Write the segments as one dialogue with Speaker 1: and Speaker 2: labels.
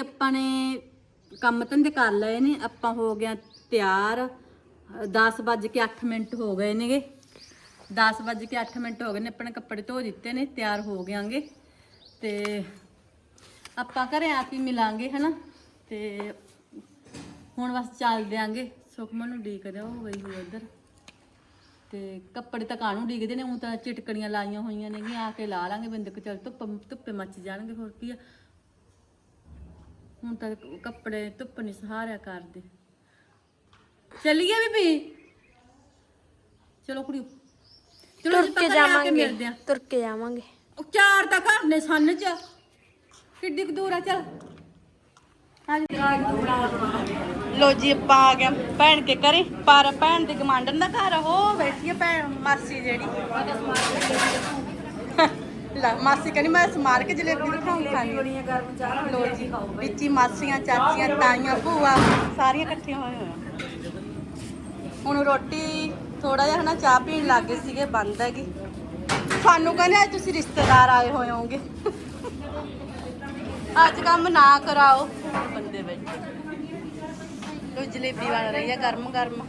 Speaker 1: ਆਪਾਂ ਨੇ ਕੰਮ ਧੰਦੇ ਕਰ ਲਏ ਨੇ, ਆਪਾਂ ਹੋ ਗਿਆ ਤਿਆਰ। 10 ਵੱਜ ਕੇ 8 ਮਿੰਟ ਹੋ ਗਏ ਨੇਗੇ। 10 ਵੱਜ ਕੇ 8 ਮਿੰਟ ਹੋ ਗਏ ਨੇ, ਆਪਣੇ ਕੱਪੜੇ ਧੋ ਦਿੱਤੇ ਨੇ, ਤਿਆਰ ਹੋ ਗਿਆਂਗੇ। ਤੇ ਆਪਾਂ ਘਰੇ ਆ ਕੇ ਮਿਲਾਂਗੇ, ਹਨਾ? ਤੇ ਹੁਣ ਬਸ ਚੱਲ ਦਿਆਂਗੇ। ਸੁਖਮਨ ਨੂੰ ਡੀਕ ਰਿਹਾ ਹੋ ਗਈ ਹੋਈ ਉਧਰ ਤੇ ਕੱਪੜੇ ਤਾਂ ਕਾਹਨੂੰ ਡੀਕਦੇ ਨੇ, ਉਹ ਤਾਂ ਚਿਟਕਣੀਆਂ ਲਾਈਆਂ ਹੋਈਆਂ ਨੇ ਨੇਗੀਆਂ, ਆ ਕੇ ਲਾ ਲਾਂਗੇ ਬਿੰਦਕ ਚਲ ਧੁੱਪ ਧੁੱਪੇ ਮੱਚ ਜਾਣਗੇ, ਹੋਰ ਕੀ ਆ। ਹੁਣ ਤਾਂ ਕੱਪੜੇ ਧੁੱਪ ਨਹੀਂ ਸਹਾਰਿਆ ਕਰਦੇ। ਚੱਲੀਏ ਬੀਬੀ। ਚਲੋ ਕੁੜੀ ਚਲੋ
Speaker 2: ਤੁਰ
Speaker 1: ਜੀ
Speaker 2: ਕੇ ਜਾਵਾਂਗੇ।
Speaker 1: ਮਿਲਦੇ ਆ।
Speaker 2: ਤੁਰ ਕੇ ਜਾਵਾਂਗੇ।
Speaker 1: ਉਹ ਚਾਰ ਤਾਂ ਘਰ ਨੇ ਸੰਨ ਚ। ਕਿੱਡੀ ਕੁ ਦੂਰ ਆ ਚੱਲ। ਲੋ ਜੀ ਆਪਾਂ ਆ ਗਏ ਭੈਣ ਕੇ ਘਰੇ। ਪਰ ਭੈਣ ਦੇ ਗਮਾਂਡਨ ਦਾ ਘਰ ਉਹ ਬੈਠੀ ਆ ਭੈਣ ਮਾਸੀ ਜਿਹੜੀ। ਲੈ ਮਾਸੀ ਕਹਿੰਦੀ ਮੈਂ ਸਮਾਰ ਕੇ ਜਲੇਬੀ ਦਿਖਾਉਂ ਖਾਣੀ ਲੋ ਜੀ ਵਿੱਚ ਹੀ ਮਾਸੀਆਂ ਚਾਚੀਆਂ ਤਾਈਆਂ ਭੂਆ ਸਾਰੀਆਂ ਇਕੱਠੀਆਂ ਹੋਏ ਹੋਏ ਹੁਣ ਰੋਟੀ ਥੋੜਾ ਜਿਹਾ ਹਨਾ ਚਾਹ ਪੀਣ ਲੱਗੇ ਸੀਗੇ ਬੰਦ ਹੈਗੀ। ਸਾਨੂੰ ਕਹਿੰਦੇ ਅੱਜ ਤੁਸੀਂ ਰਿਸ਼ਤੇਦਾਰ ਆਏ ਹੋਏ ਹੋਵੋਗੇ। ਅੱਜ ਕੰਮ ਨਾ ਕਰਾਓ। ਬੰਦੇ ਬੈਠੇ ਲੋ ਜਲੇਬੀ ਬਣ ਰਹੀ ਹੈ ਗਰਮ ਗਰਮ।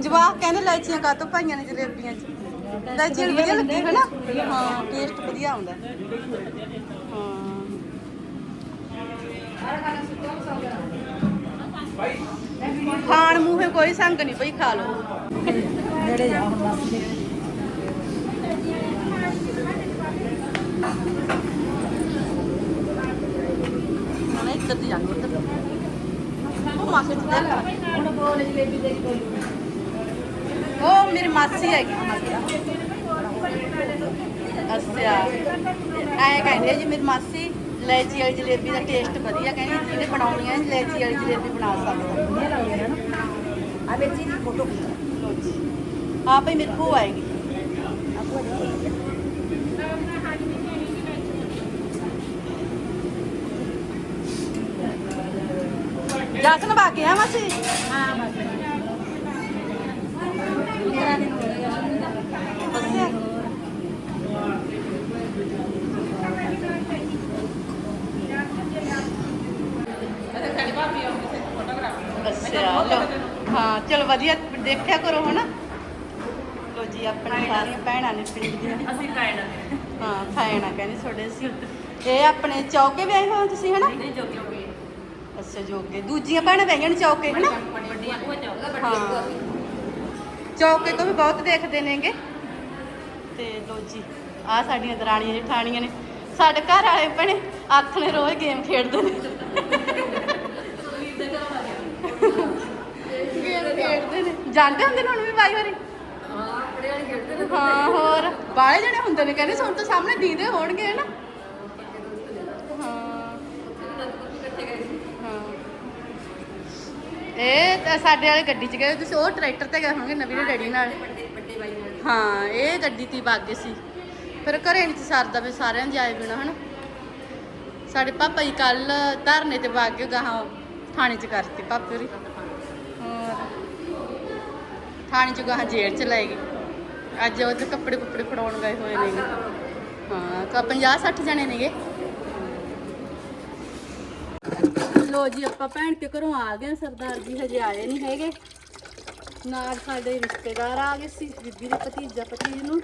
Speaker 1: ਜਵਾਕ ਕਹਿੰਦੇ ਲੈਚੀਆਂ ਕਾਤੋਂ ਪਾਈਆਂ ਨੇ ਜਲੇਬੀਆਂ 'ਚ? ਲੈਚੀਆਂ ਨੂੰ ਵਧੀਆ ਲੱਗੀ ਹੈ ਨਾ। ਹਾਂ ਟੇਸਟ ਵਧੀਆ ਆਉਂਦਾ। ਹਾਂ। ਖਾਣ ਮੂੰਹੇ ਕੋਈ ਸੰਗ ਨਹੀਂ ਪਈ ਖਾ ਲਓ।
Speaker 3: ਨੇੜੇ ਜਾ ਹੁਣ ਬਸ
Speaker 1: ਹੁਣ ਇੱਧਰ ਦੀ ਜਾਂਦੇ ਉੱਧਰ। ਉਹ ਮਾਸੀ ਤੇ ਦੇਖ
Speaker 3: ਹੁਣ ਬੋਲ ਜਲੇਬੀ ਦੇ। ਕੋਈ
Speaker 1: ਉਹ ਮੇਰੀ ਮਾਸੀ ਹੈਗੀ। ਅੱਛਾ। ਐ ਕਹਿੰਦੇ ਜੀ ਮੇਰੀ ਮਾਸੀ ਲੈਚੀ ਵਾਲੀ ਜਲੇਬੀ ਦਾ ਟੇਸਟ ਵਧੀਆ ਕਹਿੰਦੀ ਜਿਹਨੇ ਬਣਾਉਣੀ ਹੈ ਲੈਚੀ ਵਾਲੀ ਜਲੇਬੀ ਬਣਾ ਸਕਦਾ
Speaker 3: ਵਧੀਆ ਲੱਗਦੇ ਨੇ ਨਾ ਆ ਬੇਚੀ ਦੀ ਫੋਟੋ
Speaker 1: ਆ ਭਈ ਮੇਰੇ ਕੋ ਆਏਗੀ
Speaker 3: ਆਪੋ ਜੀ
Speaker 1: ਜਸਨ ਬਾਕੀ ਆ ਮਾਸੀ
Speaker 3: ਹਾਂ ਬਸ ਮੇਰਾ ਦਿਨ ਹੋ ਗਿਆ
Speaker 1: ਅੱਛਾ ਅੱਛਾ ਲਓ। ਹਾਂ ਚਲ ਵਧੀਆ ਦੇਖਿਆ ਕਰੋ ਹਨਾ। ਲੋ ਜੀ ਆਪਣੀ ਸਾਰੀਆਂ ਭੈਣਾਂ ਨੇ ਪਿੰਡ ਦੀਆਂ।
Speaker 3: ਅਸੀਂ ਕਾਇਨਾ
Speaker 1: ਹਾਂ ਖਾਇਣਾ ਕਹਿੰਦੇ ਤੁਹਾਡੇ ਸੀ ਇਹ ਆਪਣੇ ਚੌਕੇ ਵਿਆਹੇ ਹੋਏ ਹੋ ਤੁਸੀਂ ਹਨਾ?
Speaker 3: ਨਹੀਂ ਜੋਗੀ ਹੋ ਗਈ
Speaker 1: ਅੱਛਾ ਜੋਗੇ ਦੂਜੀਆਂ ਭੈਣਾਂ ਵਿਆਹੀਆਂ ਨੇ ਚੌਕੇ ਹਨਾ?
Speaker 3: ਵੱਡੀਆਂ ਉਹ
Speaker 1: ਹਾਂ। ਚੌਕੇ ਤੋਂ ਵੀ ਬਹੁਤ ਦੇਖਦੇ ਨੇਗੇ। ਤੇ ਲੋ ਜੀ ਆ ਸਾਡੀਆਂ ਦਰਾਣੀਆਂ ਜਠਾਣੀਆਂ ਨੇ। ਸਾਡੇ ਘਰ ਵਾਲੇ ਭੈਣੇ ਅੱਖ ਨੇ ਰੋਜ਼ ਗੇਮ ਖੇਡਦੇ ਨੇ ਗੇਮ ਖੇਡਦੇ ਨੇ ਜਾਂਦੇ ਹੁੰਦੇ ਨੇ ਹੁਣ ਵੀ ਬਾਈ ਵਾਰੀ
Speaker 3: ਹਾਂ,
Speaker 1: ਹੋਰ। ਬਾਹਲੇ ਜਣੇ ਹੁੰਦੇ ਨੇ, ਕਹਿੰਦੇ ਸੁਣ ਤਾਂ ਸਾਹਮਣੇ ਦੀਦੇ ਹੋਣਗੇ, ਹਨਾ? ਹਾਂ। ਇਹ ਤਾਂ ਸਾਡੇ ਵਾਲੇ ਗੱਡੀ 'ਚ ਗਏ, ਤੁਸੀਂ ਉਹ ਟਰੈਕਟਰ ਤੇ ਗਏ ਹੋਣਗੇ ਨਵੀਂ ਦੇ ਡੈਡੀ ਨਾਲ? ਹਾਂ, ਇਹ ਗੱਡੀ ਤੇ ਬਾਗੇ ਸੀ। ਫਿਰ ਘਰੇ ਨਹੀਂ ਸਰਦਾ ਵੀ ਸਾਰਿਆਂ ਦੇ ਆਏ ਬਿਨਾ, ਹਨਾ? ਸਾਡੇ ਪਾਪਾ ਜੀ ਕੱਲ ਧਰਨੇ ਤੇ ਬਾਗੇ ਗਾਹਾਂ ਥਾਣੇ 'ਚ ਕਰਤੀ, ਪਾਪੇ ਹੋਰੀ। ਥਾਣੇ 'ਚ ਗਾਹਾਂ ਜੇਲ੍ਹ 'ਚ ਲੈ ਗਏ। ਅੱਜ ਉਹ ਕੱਪੜੇ ਕੁੱਪੜੇ ਫੜਾਉਣ ਗਏ ਹੋਏ ਨੇਗੇ ਹਾਂ, ਤਾਂ 50 60 ਜਣੇ ਨੇਗੇ। ਲੋ ਜੀ, ਆਪਾਂ ਭੈਣ ਕੇ ਘਰੋਂ ਆ ਗਏ ਸਰਦਾਰ ਜੀ ਹਜੇ ਆਏ ਨਹੀਂ ਹੈਗੇ। ਨਾਲ ਸਾਡੇ ਰਿਸ਼ਤੇਦਾਰ ਆ ਗਏ ਸੀ, ਬੀਬੀ ਦੇ ਭਤੀਜਾ ਭਤੀਜ ਨੂੰ।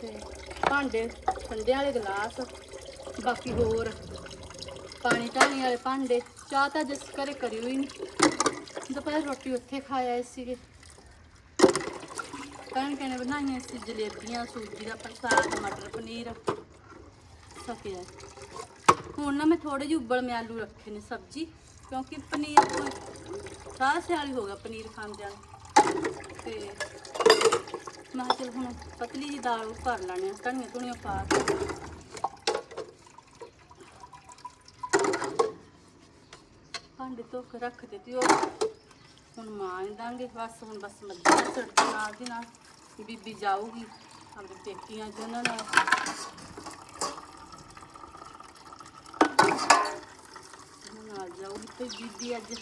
Speaker 1: ਤੇ ਭਾਂਡੇ, ਠੰਡੇ ਵਾਲੇ ਗਲਾਸ, ਬਾਕੀ ਹੋਰ। ਪਾਣੀ ਢਾਣੀ ਵਾਲੇ ਭਾਂਡੇ। ਚਾਹ ਤਾਂ ਜਿਸ ਘਰੇ ਕਰੀ ਹੋਈ ਨਹੀਂ ਦੁਪਹਿਰ ਰੋਟੀ ਉੱਥੇ ਖਾਇਆ ਆਏ ਸੀਗੇ। ਭੈਣ ਕਹਿੰਦੇ ਬਣਾਈਆਂ ਸੀ ਜਲੇਬੀਆਂ, ਸੂਜੀ ਦਾ ਪ੍ਰਸਾਦ, ਮਟਰ ਪਨੀਰ। ਸਕਿਆ ਹੁਣ ਨਾ ਮੈਂ ਥੋੜੇ ਜਿਹੇ ਉਬਲ ਮੈਂ ਆਲੂ ਰੱਖੇ ਨੇ ਸਬਜ਼ੀ, ਕਿਉਂਕਿ ਪਨੀਰ ਕੋਈ ਸਾਰਾ ਸਿਆਲੀ ਹੋ ਗਿਆ ਪਨੀਰ ਖਾਂਦਿਆਂ ਨੂੰ। ਤੇ ਮੈਂ ਕਿਹਾ ਚਲ ਹੁਣ ਪਤਲੀ ਜੀ ਦਾਲ ਉਹ ਕਰ ਲੈਣੇ ਆ, ਧਨੀਆ ਧੁਨੀਆ ਪਾ ਕੇ। ਭਾਂਡੇ ਧੋ ਕੇ ਰੱਖ ਦਿੱਤੀ ਉਹ। ਹੁਣ ਮਾਂਜ ਦਾਂਗੇ ਬਸ ਹੁਣ ਬਸ ਮੱਝਾਂ ਸੜਕ ਨਾਲ ਦੀ ਨਾਲ ਬੀਬੀ ਜਾਊਗੀ ਆਪਣੇ ਪੇਕੀਆਂ ਚ ਉਹਨਾਂ ਨਾਲ। ਹੁਣ ਜਾਊਗੀ ਤੇ ਬੀਬੀ ਅੱਜ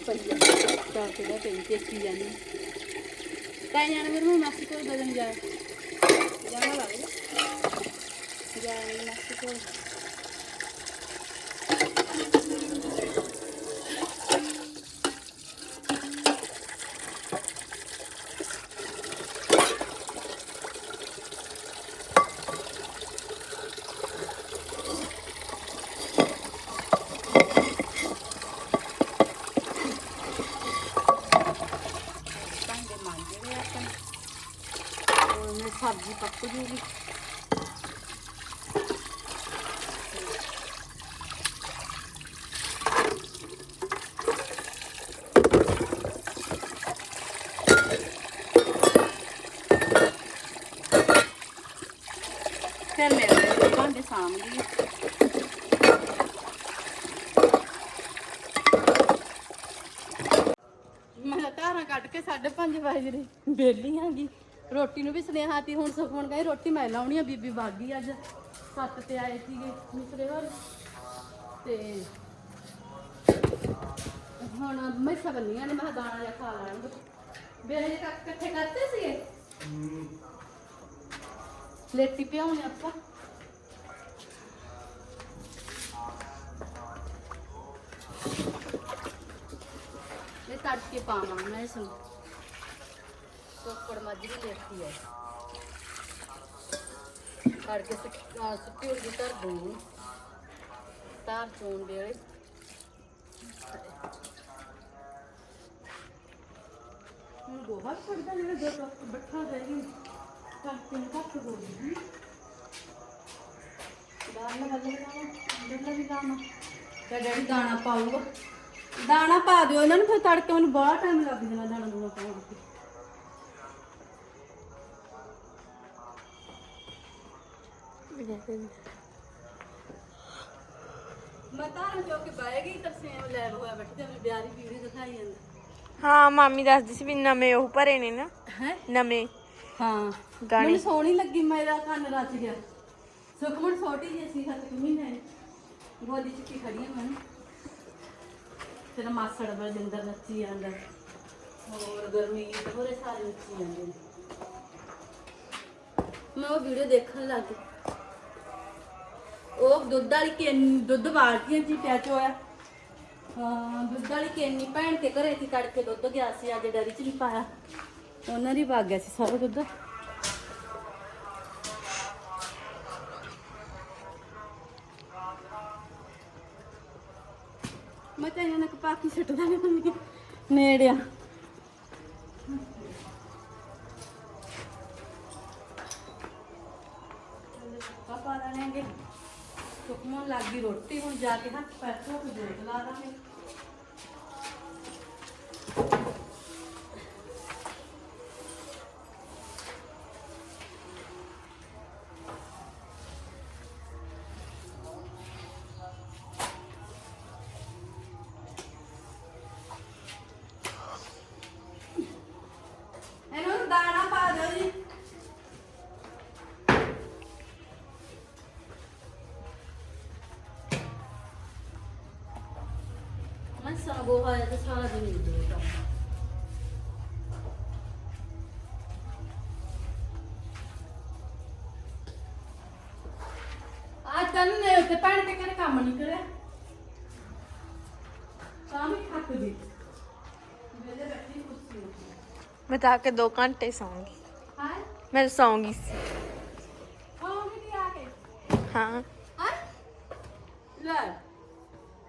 Speaker 1: ਵਧੀਆ ਚਾਰ ਤੇ ਦਾ ਪਈ ਟੇਸਟੀ ਜਾਨੀ ਕਾਈ ਜਾਣ ਮੇਰੇ ਨੂੰ ਮਾਸੀ ਕੋਲ ਬਦਨ ਜਾ ਜਾਣਾ ਪੱਕ ਜੂਗੀ ਤੇ ਮੇਰੇ ਭਾਂਡੇ ਮੈਂ ਧਾਰਾਂ ਕੱਢ ਕੇ 5:30 ਵਜੇ ਵੇਲੀ ਆਂਗੀ ਰੋਟੀ ਨੂੰ ਵੀ ਸੁਨੇਹਾ ਤੀ ਹੁਣ ਸੁਖਮਣ ਗਏ ਰੋਟੀ ਮੈਂ ਲਾਉਣੀ ਆ, ਬੀਬੀ ਬਾਗੀ ਅੱਜ। ਸੱਤ ਤੇ ਆਏ ਸੀਗੇ ਮਿਸਰੇ ਹੋਰ। ਤੇ ਹੁਣ ਮੈਂ ਸਬੰਨੀਆਂ ਨੇ ਮੈਂ ਕਿਹਾ ਦਾਣਾ ਜਿਹਾ ਖਾ ਲਾਂਗੇ ਬੇਲੇ ਜੇ ਕੱਟ ਇਕੱਠੇ ਕਰਤੇ ਸੀਗੇ? ਲੇਟੀ ਪਿਆਉਣੇ ਆਪਾਂ। ਇਹ ਤੜਕੇ ਪਾਵਾਂ ਮੈਂ ਇਸ ਨੂੰ। ਸੁੱਕੀ ਧਰ ਤਾਰ ਚੋਣ ਵੇਲੇ। ਗੋਹਾ ਛੱਡਦਾ ਜਿਹੜਾ ਦੋ ਬੱਠਾ ਕੱਟ ਹੋ ਗਈ ਦਾਣਾ ਬੱਲੇ ਬੱਲੇ ਵੀ ਤੇ ਡੈਡੀ ਦਾਣਾ ਪਾਊਗਾ। ਦਾਣਾ ਪਾ ਦਿਓ ਇਹਨਾਂ ਨੂੰ ਫਿਰ ਤੜਕੇ ਮੈਨੂੰ ਬਹੁਤ ਟਾਈਮ ਲੱਗ ਜਾਣਾ ਦਾਣਾ ਦੂਣਾ ਪਾਉਣ ਤੇ ਮੈਂ ਤਾਂ ਜੋ ਕਿ ਬਾਏਗੀ ਤਾਂ ਸੇਮ ਲੈਬ ਹੋਇਆ ਬੈਠੀ ਤੇ ਮੇਰੀ ਬਿਆਰੀ ਵੀਡੀਓ ਦਿਖਾਈ ਜਾਂਦਾ।
Speaker 2: ਹਾਂ ਮਾਮੀ ਦੱਸਦੀ ਸੀ ਵੀ ਨਵੇਂ ਉਹ ਭਰੇ ਨੇ ਨਾ।
Speaker 1: ਹੈ?
Speaker 2: ਨਵੇਂ।
Speaker 1: ਹਾਂ।
Speaker 2: ਗਾਣੇ।
Speaker 1: ਮੈਨੂੰ ਸੋਹਣੀ ਲੱਗੀ ਮੇਰਾ ਕੰਨ ਰਚ ਗਿਆ। ਸੁਖਮਣ ਛੋਟੀ ਜਿਹੀ ਸੀ ਹੱਥ ਮਹੀਨੇ ਦੀ ਗੋਦੀ ਚ ਕੀ ਖੜੀ ਆ ਮੈਂ। ਤੇਰਾ ਮਾਸੜ ਬਲਜਿੰਦਰ ਨੱਚੀ ਜਾਂਦਾ। ਹੋਰ ਗਰਮੀ ਹੋਰੇ ਸਾਰੇ ਨੱਚੀ ਜਾਂਦੇ ਨੇ। ਮੈਂ ਉਹ ਵੀਡੀਓ ਦੇਖਣ ਲੱਗ ਗਈ। ਉਹ ਦੁੱਧ ਵਾਲੀ ਕੇਨ, ਦੁੱਧ ਬਾਲਟੀਆਂ ਚ ਹੀ ਪਿਆ ਚੋਇਆ ਹਾਂ, ਦੁੱਧ ਵਾਲੀ ਕੇਨੀ ਭੈਣ ਤੇ ਘਰੇ ਸੀ ਕੱਢ ਦੁੱਧ ਗਿਆ ਸੀ, ਅੱਜ ਡੈਰੀ ਚ ਨਹੀਂ ਪਾਇਆ। ਉਹਨਾਂ ਦੀ ਵਗ ਗਿਆ ਸੀ ਸਾਰਾ ਦੁੱਧ। ਮੈਂ ਤਾਂ ਇਹਨਾਂ ਨੇ ਕਪਾ ਕੇ ਛੱਡਦਾ ਨਹੀਂ ਨੇੜਿਆ ਪਾਪਾ ਲੈਣਗੇ ਹੁਣ ਲੱਗ ਗਈ ਰੋਟੀ ਹੁਣ ਜਾ ਕੇ ਹੱਥ ਪੈਰ ਧੋ ਕੇ ਜੋਤ ਲਾ ਦਾਂਗੇ। ਮੈਂ ਸਾਗੋ ਹੋਇਆ ਤੇ ਸਾਰਾ ਦਿਨ ਹੀ ਦੇ ਕੰਮ ਆ ਤਨ ਨੇ ਉੱਤੇ ਪੈਣ ਕੇ ਕਰ ਕੰਮ ਨਹੀਂ ਕਰਿਆ। ਤਾਂ ਵੀ ਥੱਕ ਗਈ। ਵੇਲੇ ਬੈਠੀ ਕੁਰਸੀ
Speaker 2: ਮੈਂ ਤਾਂ ਆ ਕੇ 2 ਘੰਟੇ ਸੌਂਗੀ।
Speaker 1: ਹਾਂ?
Speaker 2: ਮੈਂ ਸੌਂਗੀ ਸੀ।
Speaker 1: ਆਉਂਗੀ ਨਹੀਂ ਆ ਕੇ?
Speaker 2: ਹਾਂ।
Speaker 1: ਹਾਂ? ਲੈ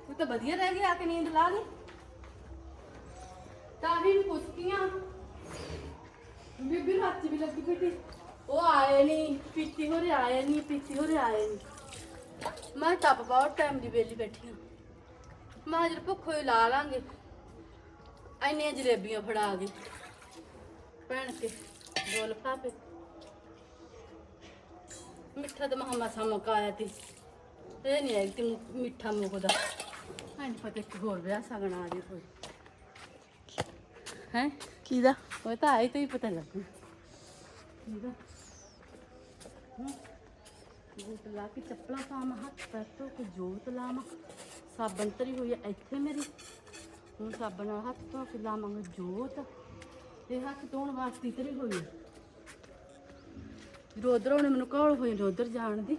Speaker 1: ਉਹ ਤਾਂ ਵਧੀਆ ਰਹਿ ਗਿਆ ਆ ਕੇ ਨੀਂਦ ਲਾ ਲਈ। ਤਾਂ ਵੀ ਪੁੱਛਤੀਆਂ ਬੀਬੀ ਰਾਤ ਵੀ ਲੱਗੀ ਬੈਠੀ ਉਹ ਆਏ ਨਹੀਂ ਪੀਤੀ ਹੋਰੇ ਆਏ ਨਹੀਂ ਪੀਤੀ ਹੋਰੇ ਆਏ ਨਹੀਂ ਮੈਂ ਟੱਪ ਬਹੁਤ ਟਾਈਮ ਦੀ ਵੇਲੀ ਬੈਠੀ ਹਾਂ ਮੈਂ ਜਦ ਭੁੱਖ ਹੋਈ ਲਾ ਲਾਂਗੇ। ਐਨੀਆਂ ਜਲੇਬੀਆਂ ਫੜਾ ਗਈ ਭੈਣ ਕੇ ਦੋ ਲਫਾਫੇ ਮਿੱਠਾ ਤਾਂ ਮਹਾਂ ਮਸਾ ਮੁਕਾਇਆ ਤੀ ਇਹ ਨਹੀਂ ਹੈ ਕਿ ਮਿੱਠਾ ਮੁਕਦਾ ਹਾਂ ਪਤਾ ਕਿ ਹੋਰ ਵਿਆਹ ਸਗਣਾ ਆ ਜੇ ਕੋਈ। ਹੈ?
Speaker 2: ਕਿਹਦਾ?
Speaker 1: ਉਹ ਤਾਂ ਆਈ ਤਾਂ ਹੀ ਪਤਾ ਲੱਗੂ। ਇਹਦਾ ਜੋਤ ਲਾ ਕੇ ਚੱਪਲਾਂ ਪਾਵਾਂ ਹੱਥ ਪੈਰ ਧੋ ਕੇ ਜੋਤ ਲਾਵਾਂ ਸਾਬਣ ਤਰੀ ਹੋਈ ਹੈ ਇੱਥੇ ਮੇਰੀ। ਹੁਣ ਸਾਬਣ ਨਾਲ ਹੱਥ ਧੋ ਕੇ ਲਾਵਾਂਗੇ ਜੋਤ। ਇਹ ਹੱਥ ਧੋਣ ਵਾਸਤੇ ਤੇਰੀ ਹੋਈ ਜਦੋਂ ਉਧਰ ਉਹਨੇ ਮੈਨੂੰ ਕਾਲ ਹੋਈ ਨੇ ਉਧਰ ਜਾਣ ਦੀ।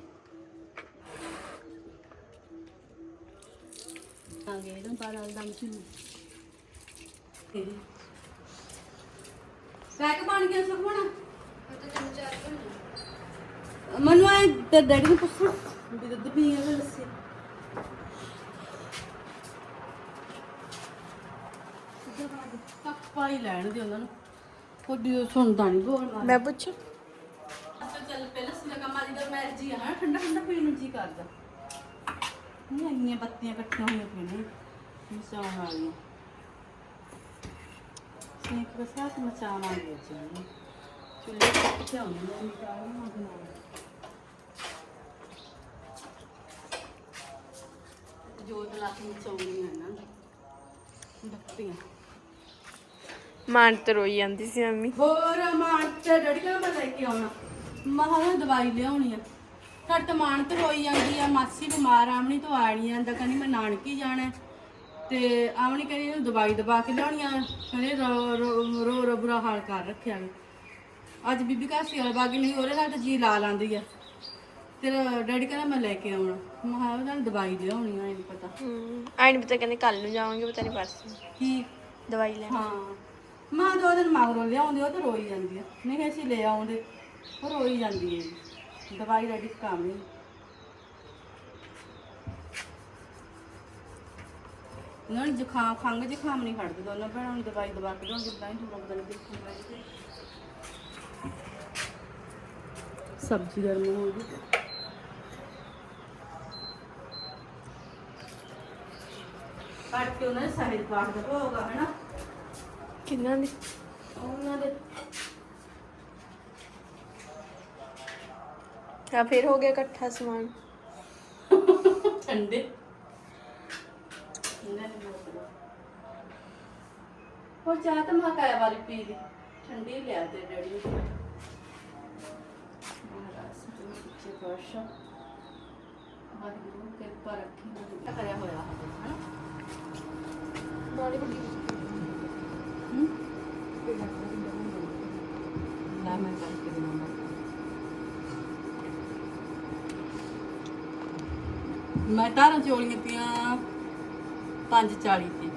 Speaker 1: ਆ ਗਏ ਨਾ ਬਾਰਾਂ ਦਾ ਮਸ਼ੀਨ। ਪੈਕ ਬਣ ਗਿਆ ਸਭ ਹੁਣ। ਮਨੂ ਆਏ ਤੇ ਡੈਡੀ ਨੂੰ ਪੁੱਛੋ ਵੀ ਦੁੱਧ ਪੀਏ ਕਿ ਲੱਸੀ। ਕੱਪਾ ਹੀ ਲੈਣ ਦੇ ਉਹਨਾਂ ਨੂੰ। ਕੋਈ ਉਹ ਸੁਣਦਾ ਨਹੀਂ ਬੋਲ ਮਾਰ
Speaker 2: ਮੈਂ ਪੁੱਛ?
Speaker 1: ਅੱਛਾ ਚੱਲ ਪਹਿਲਾਂ ਸੀ ਲਗਾ ਮਾਰੀ ਦਾ ਮਰਜ਼ੀ ਆ ਨਾ ਠੰਡਾ ਠੰਡਾ ਪੀਣ ਨੂੰ ਜੀ ਕਰਦਾ। ਨਹੀਂ ਇੰਨੀਆਂ ਬੱਤੀਆਂ ਇਕੱਠੀਆਂ ਹੋਈਆਂ ਪਈਆਂ ਨੇ। ਵਾਲੀਆਂ। ਸੇਕ ਮਚਾਵਾਂਗੇ ਜੀ। ਚੁੱਲ੍ਹੇ ਤੇ ਬਣਾਉਣਾ ਜੋਤ ਨਾ
Speaker 2: ਰੋਈ ਜਾਂਦੀ ਸੀ ਮੰਮੀ।
Speaker 1: ਹੋਰ ਮਾਨ ਤੇ ਕਹਿੰਦਾ ਮੈਂ ਲੈ ਕੇ ਆਉਣਾ। ਮਹਾਂ ਦਵਾਈ ਲਿਆਉਣੀ ਆ। ਤਾਂ ਮਾਨ ਤੇ ਹੋਈ ਜਾਂਦੀ ਆ ਮਾਸੀ ਬਿਮਾਰ ਆਮਣੀ ਤੋਂ ਆਣੀ ਆਂਦਾ ਕਹਿੰਦੀ ਮੈਂ ਨਾਨਕੀ ਜਾਣਾ। ਤੇ ਆਮਣੀ ਕਹਿੰਦੀ ਇਹਨੂੰ ਦਵਾਈ ਦਵਾ ਕੇ ਲਿਆਉਣੀ ਆ। ਕਹਿੰਦੇ ਰੋ ਰੋ ਰੋ ਰੋ ਬੁਰਾ ਹਾਲ ਕਰ ਰੱਖਿਆ ਵੇ ਅੱਜ ਬੀਬੀ ਘਰ ਸਿਆਲ ਬਾਗੀ ਨਹੀਂ ਉਹਦੇ ਨਾਲ ਤਾਂ ਜੀ ਲਾ ਲਾਂਦੀ ਆ। ਤੇਰਾ ਡੈਡੀ ਕਹਿੰਦਾ ਮੈਂ ਲੈ ਕੇ ਆਉਣਾ। ਮਹਾਂ ਉਹਦੇ ਨਾਲ ਦਵਾਈ ਲਿਆਉਣੀ ਆ ਇਹ ਨੀ ਪਤਾ।
Speaker 2: ਹੂੰ ਆਈ ਨਹੀਂ ਪਤਾ ਕਹਿੰਦੇ ਕੱਲ ਨੂੰ ਜਾਵਾਂਗੇ ਪਤਾ ਨਹੀਂ ਪਰਸੋਂ।
Speaker 1: ਕੀ?
Speaker 2: ਦਵਾਈ ਲੈਣ
Speaker 1: ਹਾਂ। ਮਾਂ ਦੋ ਦਿਨ ਮਗਰੋਂ ਲਿਆਉਂਦੇ ਉਹ ਤਾਂ ਰੋਈ ਜਾਂਦੀ ਆ। ਨਹੀਂ ਅਸੀਂ ਲੈ ਆਉਂਦੇ। ਉਹ ਰੋਈ ਜਾਂਦੀ ਹੈ ਜੀ। ਦਵਾਈ ਦਾ ਕੰਮ ਨਹੀਂ ਉਹਨਾਂ ਨੂੰ ਜ਼ੁਕਾਮ ਖੰਗ ਜ਼ੁਕਾਮ ਨਹੀਂ ਖੜਦੇ ਦੋਨੋਂ ਭੈਣਾਂ ਨੂੰ ਦਵਾਈ ਦਵਾ ਕੇ ਲਿਆਉਂਦੇ ਤਾਂ ਹੀ ਥੋੜਾ ਬਦਲ ਦੇਖੂਗਾ ਸਬਜ਼ੀ ਗਰਮ ਹੋ ਗਈ। ਕੱਟ ਕੇ ਉਹਨਾਂ ਨੇ ਸਾਹਿਲ ਪਾਠ ਦਾ ਆ ਹਨਾ?
Speaker 2: ਕਿੰਨਾਂ ਦੀ?
Speaker 1: ਉਹਨਾਂ ਦੇ।
Speaker 2: ਤਾਂ ਫਿਰ ਹੋ ਗਿਆ ਇਕੱਠਾ ਸਮਾਨ।
Speaker 1: ਠੰਡੇ। ਇਹਨਾਂ ਨੇ ਬੋਤਲ ਉਹ ਚਾਹ ਤਾਂ ਮੈਂ ਕਾਇਆ ਵਾਲੀ ਪੀ ਲਈ। ਠੰਡੀ ਲਿਆ ਤੇ ਡੈਡੀ ਨੂੰ। ਮਹਾਰਾਜ ਸਤਿ ਸੱਚੇ ਪਾਤਸ਼ਾਹ ਵਾਹਿਗੁਰੂ ਕਿਰਪਾ ਰੱਖੀ ਨਾ ਕਰਿਆ ਹੋਇਆ ਹੈ ਹਨਾ
Speaker 2: ਵੱਡੀ
Speaker 1: ਨਾ ਮੈਂ ਕਰਕੇ ਦੇਵਾਂਗਾ ਮੈਂ ਤਾਰਾਂ ਚੋਲੀਆਂ ਤੀਆਂ 5:40 ਤੇ।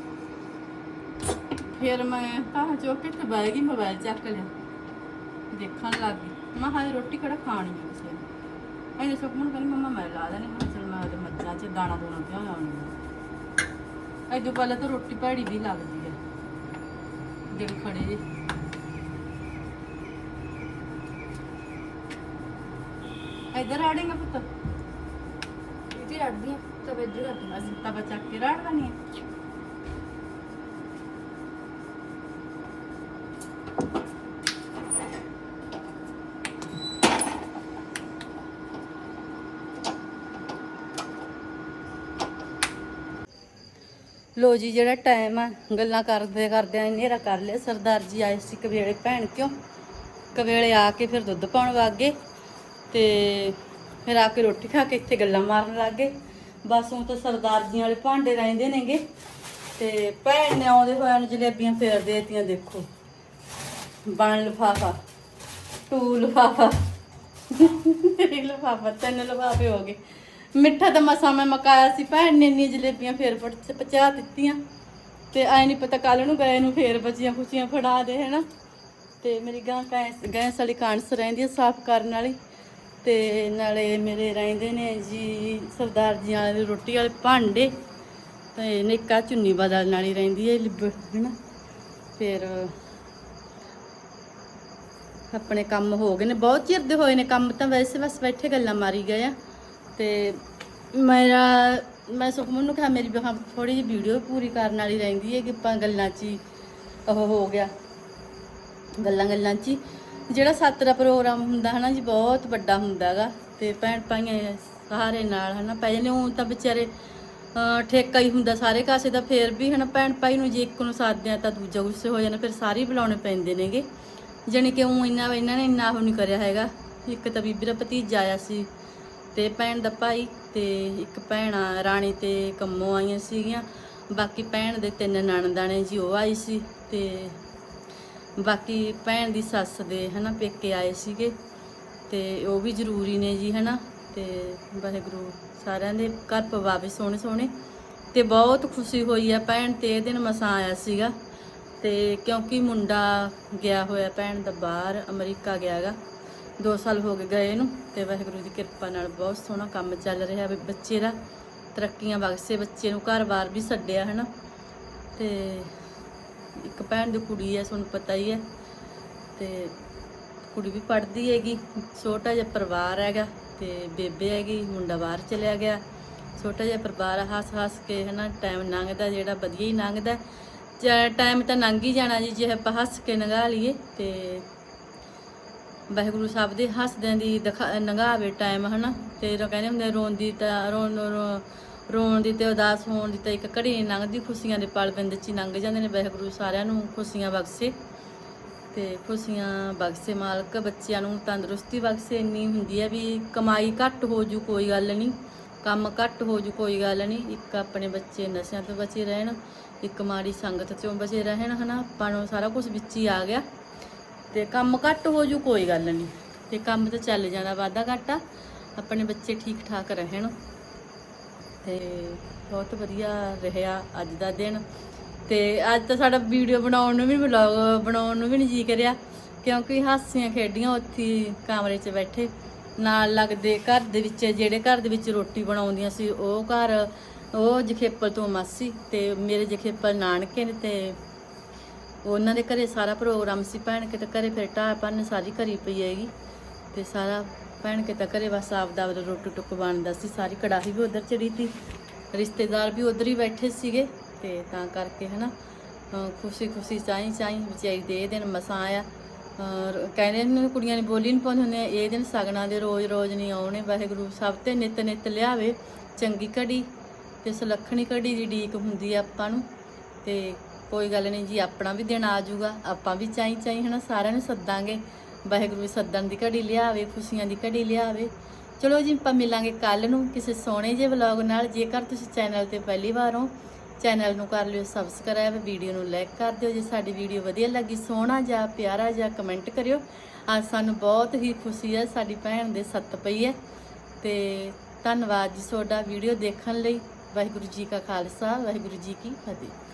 Speaker 1: ਫਿਰ ਮੈਂ ਤਾਰਾਂ ਚੋਕ ਕੇ ਤੇ ਬਹਿ ਗਈ ਮੋਬਾਈਲ ਚੱਕ ਲਿਆ। ਦੇਖਣ ਲੱਗ ਗਈ। ਮੈਂ ਹਾਏ, ਰੋਟੀ ਕਿਹੜਾ ਖਾਣੀ ਹੈ ਕਿਸੇ ਨੇ? ਇਹਨੇ ਸੁਖਮਨ ਕਹਿੰਦੀ, ਮੰਮਾ, ਮੈਂ ਲਾ ਦੇਣੀ ਮੈਂ ਕਿਹਾ ਮੈਂ ਉਹਦੇ ਮੱਝਾਂ 'ਚ ਦਾਣਾ ਦੋਣਾ ਪਿਆ ਆਉਣੀ ਐਦੋਂ ਪਹਿਲਾਂ ਤਾਂ ਰੋਟੀ ਭੈੜੀ ਵੀ ਲੱਗਦੀ ਹੈ ਦਿਲ ਖੜੇ ਜੇ। ਇੱਧਰ ਆੜੇਗਾ ਪੁੱਤ।
Speaker 3: ਇੱਥੇ ਰੱਖਦੀ ਆ। ਤਾਂ ਇੱਧਰ
Speaker 1: ਅਸੀਂ ਤਾਂ ਬਚਾ ਕੇ ਰਾੜਦਾ ਨਹੀਂ ਲੋ ਜੀ, ਜਿਹੜਾ ਟਾਈਮ ਆ, ਗੱਲਾਂ ਕਰਦੇ ਕਰਦੇ ਆ, ਹਨੇਰਾ ਕਰ ਲਿਆ। ਸਰਦਾਰ ਜੀ ਆਏ ਸੀ ਕਵੇਲੇ, ਭੈਣ ਕਿਉਂ? ਕਵੇਲੇ ਆ ਕੇ ਫਿਰ ਦੁੱਧ ਪਾਉਣ ਵਗ ਗਏ ਤੇ ਫਿਰ ਆ ਕੇ ਰੋਟੀ ਖਾ ਕੇ ਇੱਥੇ ਗੱਲਾਂ ਮਾਰਨ ਲੱਗ ਗਏ। ਬਸ ਉਹ ਤਾਂ ਸਰਦਾਰ ਜੀ ਵਾਲੇ ਭਾਂਡੇ ਰਹਿੰਦੇ ਨੇਗੇ। ਤੇ ਭੈਣ ਨੇ ਆਉਂਦੇ ਹੋਇਆਂ ਨੂੰ ਜਲੇਬੀਆਂ ਫੇਰ ਦੇਤੀਆਂ, ਦੇਖੋ। ਬਣ ਲਫਾਫਾ, ਟੂ ਲਫਾਫਾ ਲਫਾਫਾ, ਤਿੰਨ ਲਫਾਫੇ ਹੋ ਗਏ। ਮਿੱਠਾ ਤਾਂ ਮਸਾ ਮੈਂ ਮਕਾਇਆ ਸੀ ਭੈਣ ਨੇ, ਇੰਨੀਆਂ ਜਲੇਬੀਆਂ ਫੇਰ ਪਟ- ਪਚਾ ਦਿੱਤੀਆਂ। ਤੇ ਐ ਨਹੀਂ ਪਤਾ ਕੱਲ ਨੂੰ ਗਏ ਨੂੰ ਫੇਰ ਬਚੀਆਂ ਖੁਸ਼ੀਆਂ ਫੜਾ ਦੇ, ਹੈਨਾ। ਤੇ ਮੇਰੀ ਗਾਂ ਗੈਸ ਗੈਸ ਵਾਲੀ ਕਾਂਸ ਰਹਿੰਦੀ ਹੈ ਸਾਫ਼ ਕਰਨ ਵਾਲੀ। ਤੇ ਨਾਲੇ ਮੇਰੇ ਰਹਿੰਦੇ ਨੇ ਜੀ ਸਰਦਾਰ ਜੀ ਵਾਲੇ ਰੋਟੀ ਵਾਲੇ ਭਾਂਡੇ ਤੇ ਨਿੱਕਾ ਚੁੰਨੀ ਬਦਲਣ ਵਾਲੀ ਰਹਿੰਦੀ ਹੈ ਲਿਬ, ਹੈਨਾ? ਫਿਰ ਆਪਣੇ ਕੰਮ ਹੋ ਗਏ ਨੇ, ਬਹੁਤ ਚਿਰ ਦੇ ਹੋਏ ਨੇ ਕੰਮ ਤਾਂ ਵੈਸੇ ਬਸ ਬੈਠੇ ਗੱਲਾਂ ਮਾਰੀ ਗਏ ਆ। ਤੇ ਮੇਰਾ, ਮੈਂ ਸੁਖਮਨ ਨੂੰ ਕਿਹਾ ਮੇਰੀ ਥੋੜੀ ਜਿਹੀ ਵੀਡੀਓ ਪੂਰੀ ਕਰਨ ਵਾਲੀ ਰਹਿੰਦੀ ਹੈ ਕਿ ਆਪਾਂ ਗੱਲਾਂ 'ਚ ਹੀ ਉਹ ਹੋ ਗਿਆ। ਗੱਲਾਂ ਗੱਲਾਂ 'ਚ ਹੀ। ਜਿਹੜਾ ਸੱਤ ਦਾ ਪ੍ਰੋਗਰਾਮ ਹੁੰਦਾ ਹਨਾ ਜੀ, ਬਹੁਤ ਵੱਡਾ ਹੁੰਦਾ ਹੈਗਾ ਤੇ ਭੈਣ ਭਾਈਆਂ ਸਾਰੇ ਨਾਲ ਹਨਾ ਪੈ ਜਾਂਦੇ ਉਹ ਤਾਂ ਵਿਚਾਰੇ ਠੇਕਾ ਹੀ ਹੁੰਦਾ ਸਾਰੇ ਕਾਸੇ ਦਾ, ਫੇਰ ਵੀ ਹਨਾ ਭੈਣ ਭਾਈ ਨੂੰ ਜੇ ਇੱਕ ਨੂੰ ਸਾਥਦੇ ਆ ਤਾਂ ਦੂਜਾ ਗੁੱਸੇ ਹੋ ਜਾਣਾ ਫਿਰ ਸਾਰੇ ਹੀ ਬੁਲਾਉਣੇ ਪੈਂਦੇ ਨੇਗੇ। ਜਾਣੀ ਕਿ ਉਹ ਇੰਨਾ, ਇਹਨਾਂ ਨੇ ਇੰਨਾ ਉਹ ਨਹੀਂ ਕਰਿਆ ਹੈਗਾ। ਇੱਕ ਤਾਂ ਬੀਬੀ ਦਾ ਭਤੀਜਾ ਆਇਆ ਸੀ ਤੇ ਭੈਣ ਦਾ ਭਾਈ ਤੇ ਇੱਕ ਭੈਣ ਰਾਣੀ ਤੇ ਕੰਮੋਂ ਆਈਆਂ ਸੀਗੀਆਂ। ਬਾਕੀ ਭੈਣ ਦੇ ਤਿੰਨ ਨਣਦਾਂ ਨੇ ਜੀ, ਉਹ ਆਈ ਸੀ ਤੇ ਬਾਕੀ ਭੈਣ ਦੀ ਸੱਸ ਦੇ ਹਨਾ ਪੇਕੇ ਆਏ ਸੀਗੇ ਤੇ ਉਹ ਵੀ ਜ਼ਰੂਰੀ ਨੇ ਜੀ ਹਨਾ ਤੇ ਵਾਹਿਗੁਰੂ ਸਾਰਿਆਂ ਦੇ ਘਰ ਪਵਾਵੇ ਸੋਹਣੇ ਸੋਹਣੇ ਤੇ ਬਹੁਤ ਖੁਸ਼ੀ ਹੋਈ ਆ ਭੈਣ ਤੇ ਇਹ ਦਿਨ ਮਸਾਂ ਆਇਆ ਸੀਗਾ ਤੇ ਕਿਉਂਕਿ ਮੁੰਡਾ ਗਿਆ ਹੋਇਆ ਭੈਣ ਦਾ ਬਾਹਰ, ਅਮਰੀਕਾ ਗਿਆਗਾ 2 ਸਾਲ ਹੋ ਗਏ ਗਏ ਨੂੰ ਤੇ ਵਾਹਿਗੁਰੂ ਦੀ ਕਿਰਪਾ ਨਾਲ ਬਹੁਤ ਸੋਹਣਾ ਕੰਮ ਚੱਲ ਰਿਹਾ ਵੀ ਬੱਚੇ ਦਾ ਤਰੱਕੀਆਂ ਬਖਸ਼ੇ ਬੱਚੇ ਨੂੰ ਘਰ-ਬਾਰ ਵੀ ਛੱਡਿਆ ਹਨਾ ਤੇ ਇੱਕ ਭੈਣ ਦੀ ਕੁੜੀ ਹੈ, ਤੁਹਾਨੂੰ ਪਤਾ ਹੀ ਹੈ। ਤੇ ਕੁੜੀ ਵੀ ਪੜ੍ਹਦੀ ਹੈਗੀ, ਛੋਟਾ ਜਿਹਾ ਪਰਿਵਾਰ ਹੈਗਾ ਤੇ ਬੇਬੇ ਹੈਗੀ, ਮੁੰਡਾ ਬਾਹਰ ਚਲਿਆ ਗਿਆ। ਛੋਟਾ ਜਿਹਾ ਪਰਿਵਾਰ ਹੱਸ-ਹੱਸ ਕੇ ਹਨਾ ਟਾਈਮ ਲੰਘਦਾ ਜਿਹੜਾ ਵਧੀਆ ਹੀ ਲੰਘਦਾ। ਟਾਈਮ ਤਾਂ ਲੰਘ ਹੀ ਜਾਣਾ ਜੀ, ਜੇ ਆਪਾਂ ਹੱਸ ਕੇ ਲੰਘਾ ਲਈਏ ਤੇ ਵਾਹਿਗੁਰੂ ਸਾਹਿਬ ਦੇ ਹੱਸਦਿਆਂ ਦੀ ਦਿਖਾ- ਲੰਘਾਵੇ ਟਾਈਮ ਹਨਾ। ਤੇ ਉਹ ਕਹਿੰਦੇ ਹੁੰਦੇ ਰੋਂਦੀ ਤਾਂ ਰੋਣ ਰੋ- ਰੋਣ ਦੀ ਤੇ ਉਦਾਸ ਹੋਣ ਦੀ ਤਾਂ ਇੱਕ ਘੜੀ ਨਹੀਂ ਲੰਘਦੀ, ਖੁਸ਼ੀਆਂ ਦੇ ਪਲ ਬਿੰਦ ਚ ਹੀ ਲੰਘ ਜਾਂਦੇ ਨੇ, ਵਾਹਿਗੁਰੂ ਸਾਰਿਆਂ ਨੂੰ ਖੁਸ਼ੀਆਂ ਬਖਸ਼ੇ। ਤੇ ਖੁਸ਼ੀਆਂ ਬਖਸ਼ੇ ਮਾਲਕ, ਬੱਚਿਆਂ ਨੂੰ ਤੰਦਰੁਸਤੀ ਬਖਸ਼ੇ, ਇੰਨੀ ਹੁੰਦੀ ਹੈ ਵੀ ਕਮਾਈ ਘੱਟ ਹੋ ਜੂ, ਕੋਈ ਗੱਲ ਨਹੀਂ ਕੰਮ ਘੱਟ ਹੋ ਜੂ, ਕੋਈ ਗੱਲ ਨਹੀਂ ਇੱਕ ਆਪਣੇ ਬੱਚੇ ਨਸ਼ਿਆਂ ਤੋਂ ਬਚੇ ਰਹਿਣ, ਇੱਕ ਮਾੜੀ ਸੰਗਤ ਤੋਂ ਬਚੇ ਰਹਿਣ, ਹਨਾ। ਆਪਾਂ ਨੂੰ ਸਾਰਾ ਕੁਝ ਵਿੱਚ ਹੀ ਆ ਗਿਆ। ਤੇ ਕੰਮ ਘੱਟ ਹੋ ਜੂ, ਕੋਈ ਗੱਲ ਨਹੀਂ ਤੇ ਕੰਮ ਤਾਂ ਚੱਲ ਜਾਣਾ ਵਾਧਾ ਘਾਟਾ। ਆਪਣੇ ਬੱਚੇ ਠੀਕ ਠਾਕ ਰਹਿਣ। ਤੇ ਬਹੁਤ ਵਧੀਆ ਰਿਹਾ ਅੱਜ ਦਾ ਦਿਨ। ਤੇ ਅੱਜ ਤਾਂ ਸਾਡਾ ਵੀਡੀਓ ਬਣਾਉਣ ਨੂੰ ਵੀ ਵਲੌਗ ਬਣਾਉਣ ਨੂੰ ਵੀ ਨਹੀਂ ਜੀ ਕਰਿਆ, ਕਿਉਂਕਿ ਹਾਸੀਆਂ ਖੇਡੀਆਂ ਉੱਥੇ ਕਮਰੇ 'ਚ ਬੈਠੇ। ਨਾਲ ਲੱਗਦੇ ਘਰ ਦੇ ਵਿੱਚ, ਜਿਹੜੇ ਘਰ ਦੇ ਵਿੱਚ ਰੋਟੀ ਬਣਾਉਂਦੀਆਂ ਸੀ, ਉਹ ਘਰ, ਉਹ ਜਖੇਪਲ ਤੋਂ ਮਾਸੀ ਤੇ ਮੇਰੇ ਜਖੇਪਲ ਨਾਨਕੇ ਨੇ ਤੇ ਉਹਨਾਂ ਦੇ ਘਰੇ ਸਾਰਾ ਪ੍ਰੋਗਰਾਮ ਸੀ ਭੈਣ ਕੇ, ਤਾਂ ਘਰੇ ਫਿਰ ਢਾਹ ਭੰਨ ਸਾਰੀ ਕਰੀ ਪਈ ਹੈਗੀ। ਤੇ ਸਾਰਾ ਭੈਣ ਕੇ ਤਾਂ ਘਰੇ ਬਸ ਆਪਦਾ ਆਪਦਾ ਰੋਟੀ ਟੁੱਕ ਬਣਦਾ ਸੀ, ਸਾਰੀ ਕੜਾਹੀ ਵੀ ਉਧਰ ਚੜੀ ਤੀ, ਰਿਸ਼ਤੇਦਾਰ ਵੀ ਉਧਰ ਹੀ ਬੈਠੇ ਸੀਗੇ ਤੇ ਤਾਂ ਕਰਕੇ ਹਨਾ ਖੁਸ਼ੀ ਖੁਸ਼ੀ ਚਾਈ ਚਾਈ ਵਿਚਾਰੀ ਦੇ ਇਹ ਦਿਨ ਮਸਾਂ ਆਇਆ। ਕਹਿੰਦੇ ਨੇ ਕੁੜੀਆਂ ਨੇ ਬੋਲੀ ਨਹੀਂ ਪਾਉਂਦੇ ਹੁੰਦੇ, ਇਹ ਦਿਨ ਸਗਨਾਂ ਦੇ ਰੋਜ਼ ਰੋਜ਼ ਨਹੀਂ ਆਉਣੇ, ਵਾਹਿਗੁਰੂ ਸਭ ਤੇ ਨਿਤ ਨਿਤ ਲਿਆਵੇ, ਚੰਗੀ ਘੜੀ ਤੇ ਸੁਲੱਖਣੀ ਘੜੀ ਦੀ ਡੀਕ ਹੁੰਦੀ ਆ ਆਪਾਂ ਨੂੰ, ਤੇ ਕੋਈ ਗੱਲ ਨਹੀਂ ਜੀ, ਆਪਣਾ ਵੀ ਦਿਨ ਆ ਜਾਊਗਾ, ਆਪਾਂ ਵੀ ਚਾਈ ਚਾਈ ਹਨਾ ਸਾਰਿਆਂ ਨੂੰ ਸੱਦਾਂਗੇ। ਵਾਹਿਗੁਰੂ ਸੱਦਣ ਦੀ ਘੜੀ ਲਿਆਵੇ, ਖੁਸ਼ੀਆਂ ਦੀ ਘੜੀ ਲਿਆਵੇ। ਚਲੋ ਜੀ, ਆਪਾਂ ਮਿਲਾਂਗੇ ਕੱਲ ਨੂੰ ਕਿਸੇ ਸੋਹਣੇ ਜਿਹੇ ਵਲੌਗ ਨਾਲ। ਜੇਕਰ ਤੁਸੀਂ ਚੈਨਲ ਤੇ ਪਹਿਲੀ ਵਾਰ ਹੋ, ਚੈਨਲ ਨੂੰ ਕਰ ਲਿਓ ਸਬਸਕ੍ਰਾਈਬ ਵੀਡੀਓ ਨੂੰ ਲਾਈਕ ਕਰ ਦਿਓ। ਜੇ ਸਾਡੀ ਵੀਡੀਓ ਵਧੀਆ ਲੱਗੀ, ਸੋਹਣਾ ਜਾਂ ਪਿਆਰਾ ਜਾਂ ਕਮੈਂਟ ਕਰਿਓ। ਅੱਜ ਸਾਨੂੰ ਬਹੁਤ ਹੀ ਖੁਸ਼ੀ ਹੈ, ਸਾਡੀ ਭੈਣ ਦੇ ਸੱਤ ਪਈ ਹੈ। ਤੇ ਧੰਨਵਾਦ ਜੀ ਤੁਹਾਡਾ ਵੀਡੀਓ ਦੇਖਣ ਲਈ। ਵਾਹਿਗੁਰੂ ਜੀ ਕਾ ਖਾਲਸਾ, ਵਾਹਿਗੁਰੂ ਜੀ ਕੀ ਫਤਿਹ।